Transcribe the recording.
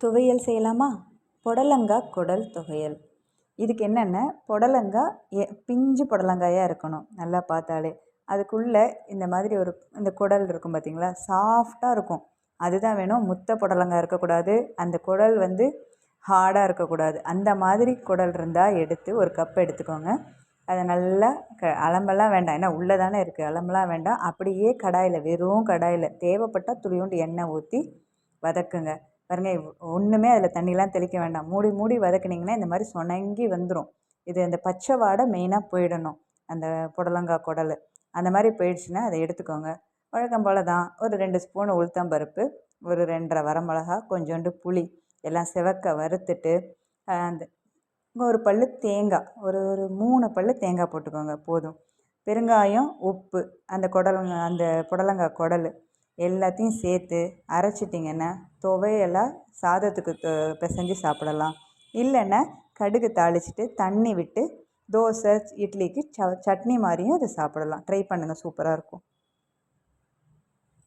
துவையல் செய்யலாமா? புடலங்காய் குடல் துவையல். இதுக்கு என்னென்ன? புடலங்காய் எ பிஞ்சு புடலங்காயாக இருக்கணும் நல்லா பார்த்தாலே. அதுக்குள்ளே இந்த மாதிரி ஒரு இந்த குடல் இருக்கும் பார்த்தீங்களா? சாஃப்டாக இருக்கும். அதுதான் வேணும். முத்த புடலங்காய் இருக்கக்கூடாது. அந்த குடல் வந்து ஹார்டாக இருக்கக்கூடாது. அந்த மாதிரி குடல் இருந்தால் எடுத்து ஒரு கப் எடுத்துக்கோங்க. அதை நல்லா க அலம்பெல்லாம் வேண்டாம். ஏன்னா உள்ளே தானே இருக்குது அலம்பெல்லாம் வேண்டாம். அப்படியே கடாயில் வெறும் கடாயில் தேவைப்பட்டால் துளியோண்டு எண்ணெய் ஊற்றி வதக்குங்க. பாருங்க ஒன்றுமே அதில் தண்ணிலாம் தெளிக்க வேண்டாம். மூடி மூடி வதக்குனிங்கன்னா இந்த மாதிரி சொனங்கி வந்துடும் இது அந்த பச்சை வாடை மெயினாக போயிடணும் அந்த புடலங்காய் குடல். அந்த மாதிரி போயிடுச்சுன்னா அதை எடுத்துக்கோங்க. வழக்கம் போல் தான் ஒரு ரெண்டு ஸ்பூன் உளுத்தம்பருப்பு ஒரு ரெண்டரை வரமிளகா கொஞ்சோண்டு புளி எல்லாம் செவக்க வறுத்துட்டு அந்த ஒரு பல் தேங்காய் ஒரு ஒரு மூணு பல் தேங்காய் போட்டுக்கோங்க போதும். பெருங்காயம் உப்பு அந்த குடலங்க அந்த புடலங்காய் குடல் எல்லாத்தையும் சேர்த்து அரைச்சிட்டிங்கன்னா துவையெல்லாம் சாதத்துக்கு பிசைஞ்சு சாப்பிடலாம். இல்லைன்னா கடுகு தாளிச்சிட்டு தண்ணி விட்டு தோசை இட்லிக்கு ச சட்னி மாதிரியும் அதை சாப்பிடலாம். ட்ரை பண்ணுங்கள் சூப்பராக இருக்கும்.